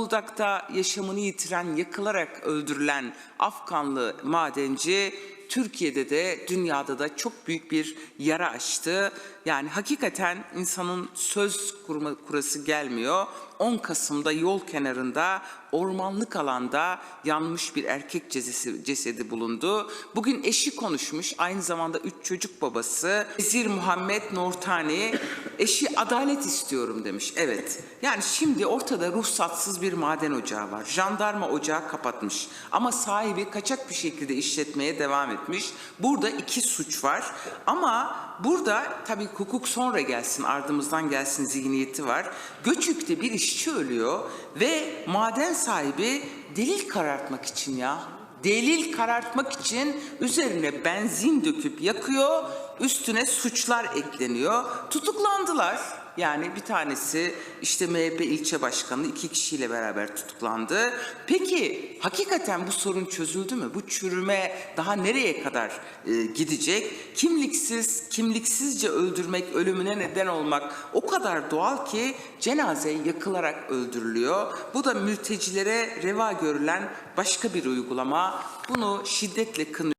Boldak'ta yaşamını yitiren, yakılarak öldürülen Afganlı madenci Türkiye'de de dünyada da çok büyük bir yara açtı. Yani hakikaten insanın söz kurma kurası gelmiyor. 10 Kasım'da yol kenarında ormanlık alanda yanmış bir erkek cesedi, cesedi bulundu. Bugün eşi konuşmuş. Aynı zamanda üç çocuk babası. Vezir Muhammed Nortani eşi adalet istiyorum demiş. Evet. Yani şimdi ortada ruhsatsız bir maden ocağı var. Jandarma ocağı kapatmış. Ama sahibi kaçak bir şekilde işletmeye devam etmiş. Burada iki suç var. Ama burada tabii hukuk sonra gelsin, ardımızdan gelsin zihniyeti var. Göçük'te bir işçi ölüyor ve maden sahibi delil karartmak için ya. Delil karartmak için üzerine benzin döküp yakıyor, üstüne suçlar ekleniyor. Tutuklandılar. Yani bir tanesi işte MHP ilçe başkanı iki kişiyle beraber tutuklandı. Peki hakikaten bu sorun çözüldü mü? Bu çürüme daha nereye kadar e, gidecek? Kimliksiz, kimliksizce öldürmek, ölümüne neden olmak o kadar doğal ki cenaze yakılarak öldürülüyor. Bu da mültecilere reva görülen başka bir uygulama. Bunu şiddetle kınıyor.